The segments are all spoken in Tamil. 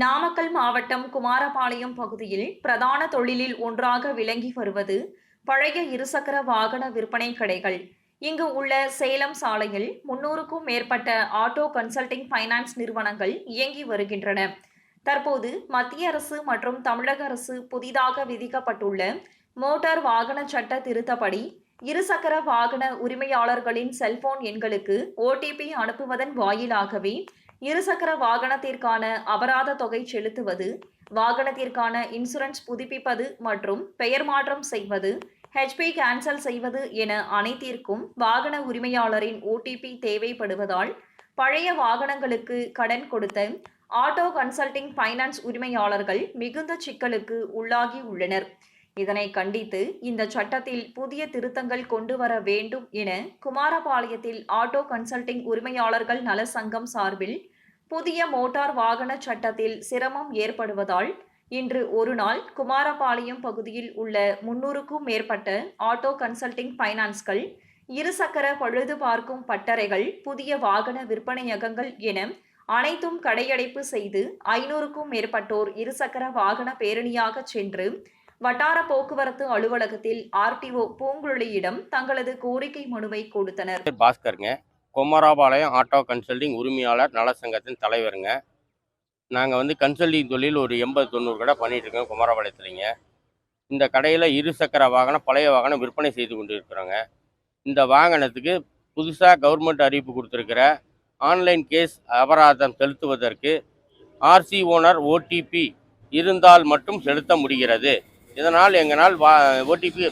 நாமக்கல் மாவட்டம் குமாரபாளையம் பகுதியில் பிரதான தொழிலில் ஒன்றாக விளங்கி வருவது பழைய இருசக்கர வாகன விற்பனை கடைகள். இங்கு உள்ள சேலம் சாலையில் முன்னூறுக்கும் மேற்பட்ட ஆட்டோ கன்சல்டிங் ஃபைனான்ஸ் நிறுவனங்கள் இயங்கி வருகின்றன. தற்போது மத்திய அரசு மற்றும் தமிழக அரசு புதிதாக விதிக்கப்பட்டுள்ள மோட்டார் வாகன சட்ட திருத்தப்படி இருசக்கர வாகன உரிமையாளர்களின் செல்போன் எண்களுக்கு ஓடிபி அனுப்புவதன் வாயிலாகவே இருசக்கர வாகனத்திற்கான அபராத தொகை செலுத்துவது வாகனத்திற்கான இன்சூரன்ஸ் புதுப்பிப்பது மற்றும் பெயர் மாற்றம் செய்வது ஹெச்பி கேன்சல் செய்வது என அனைத்திற்கும் வாகன உரிமையாளரின் ஓடிபி தேவைப்படுவதால் பழைய வாகனங்களுக்கு கடன் கொடுத்த ஆட்டோ கன்சல்டிங் ஃபைனான்ஸ் உரிமையாளர்கள் மிகுந்த சிக்கலுக்கு உள்ளாகி உள்ளனர். இதனை கண்டித்து இந்த சட்டத்தில் புதிய திருத்தங்கள் கொண்டு வர வேண்டும் என குமாரபாளையத்தில் ஆட்டோ கன்சல்டிங் உரிமையாளர்கள் நல சங்கம் சார்பில் புதிய மோட்டார் வாகன சட்டத்தில் சிரமம் ஏற்படுவதால் இன்று ஒரு நாள் குமாரபாளையம் பகுதியில் உள்ள முன்னூறுக்கும் மேற்பட்ட ஆட்டோ கன்சல்டிங் ஃபைனான்ஸ்கள் இருசக்கர பழுது பார்க்கும் பட்டறைகள் புதிய வாகன விற்பனையகங்கள் என அனைத்தும் கடையடைப்பு செய்து ஐநூறுக்கும் மேற்பட்டோர் இருசக்கர வாகன பேரணியாக சென்று வட்டார போக்குவரத்து அலுவலகத்தில் ஆர்டிஓ பூங்குழலியிடம் தங்களது கோரிக்கை மனுவை கொடுத்தனர். பாஸ்கருங்க குமராபாளையம் ஆட்டோ கன்சல்டிங் உரிமையாளர் நலசங்கத்தின் தலைவருங்க. நாங்கள் வந்து கன்சல்டிங் தொழில் ஒரு எண்பது தொண்ணூறு கடை பண்ணிட்டு இருக்கோம் குமாரபாளையத்துலைங்க. இந்த கடையில் இருசக்கர வாகனம் பழைய வாகனம் விற்பனை செய்து கொண்டு இருக்கிறோங்க இந்த வாகனத்துக்கு புதுசாக கவர்மெண்ட் அறிவிப்பு கொடுத்துருக்கிற ஆன்லைன் கேஸ் அபராதம் செலுத்துவதற்கு ஆர்சி ஓனர் ஓடிபி இருந்தால் மட்டும் செலுத்த முடிகிறது. இதனால் எங்களால் வா ஓடிபி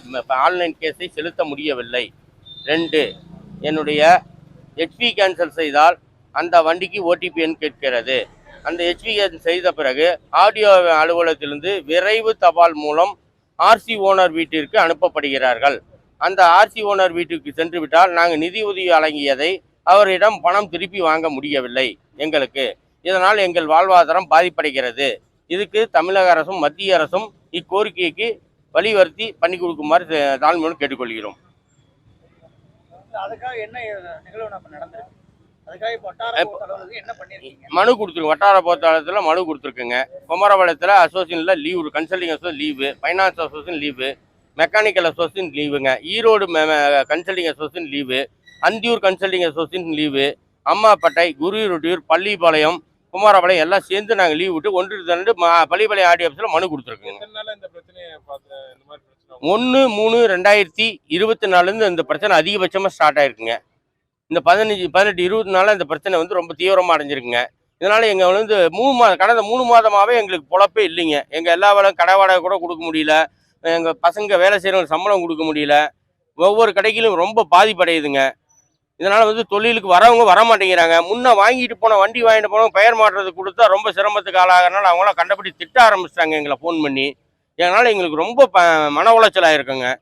ஆன்லைன் கேஸை செலுத்த முடியவில்லை. ரெண்டு என்னுடைய ஹெச்பி கேன்சல் செய்தால் அந்த வண்டிக்கு ஓடிபி எண் கேட்கிறது. அந்த ஹெச்பி கேன்சல் செய்த பிறகு ஆடியோ அலுவலகத்திலிருந்து விரைவு தபால் மூலம் ஆர்சி ஓனர் வீட்டிற்கு அனுப்பப்படுகிறார்கள். அந்த ஆர்சி ஓனர் வீட்டுக்கு சென்று விட்டால் நாங்கள் நிதி உதவி வழங்கியதை அவரிடம் பணம் திருப்பி வாங்க முடியவில்லை எங்களுக்கு. இதனால் எங்கள் வாழ்வாதாரம் பாதிப்படைகிறது. இதுக்கு தமிழக அரசும் மத்திய அரசும் இக்கோரிக்கைக்கு வலியுறுத்தி பண்ணி கொடுக்குமாறு தாழ்மையோடு கேட்டுக்கொள்கிறோம். மனு கொடுத்துருக்கு வட்டார போத்தாளத்தில் மனு கொடுத்துருக்குங்க. குமரபாளையத்தில் அசோசியேஷனில் leave consulting association leave finance association leave mechanical association லீவுங்க Erode consulting association leave Anthiyur consulting association leave Ammapettai குருவிருட்டியூர் Pallipalayam Kumarapalayam எல்லாம் சேர்ந்து நாங்கள் லீவ் விட்டு ஒன்று திரண்டு பள்ளிப்பாளையம் ஆர்டி ஆஃபீஸில் மனு கொடுத்துருக்குங்க. ஒன்று மூணு ரெண்டாயிரத்தி இருபத்தி நாலுலேருந்து இந்த பிரச்சனை அதிகபட்சமாக ஸ்டார்ட் ஆயிருக்குங்க. இந்த பதினஞ்சு பதினெட்டு இருபத்தி நாளில் இந்த பிரச்சனை வந்து ரொம்ப தீவிரமாக அடைஞ்சிருக்குங்க. இதனால் எங்கள் வந்து மூணு மாதம் கடந்த மூணு மாதமாகவே எங்களுக்கு பொழப்பே இல்லைங்க. எங்கள் எல்லா வேலை கடை வாடகை கூட கொடுக்க முடியல. எங்கள் பசங்க வேலை செய்கிறவங்க சம்பளம் கொடுக்க முடியல. ஒவ்வொரு கடைக்கிலும் ரொம்ப பாதிப்படையுதுங்க. இதனால் வந்து தொழிலுக்கு வரவங்க வர மாட்டேங்கிறாங்க முன்னே வாங்கிட்டு போன வண்டி வாங்கிட்டு போனவங்க பெயர் மாற்றுறதுக்கு கொடுத்தா ரொம்ப சிரமத்துக்கு ஆளாகிறனால அவங்களாம் கண்டபடி திட்ட ஆரம்பிச்சிட்டாங்க எங்களை ஃபோன் பண்ணி. இதனால் எங்களுக்கு ரொம்ப ப மன உளைச்சலாக இருக்குங்க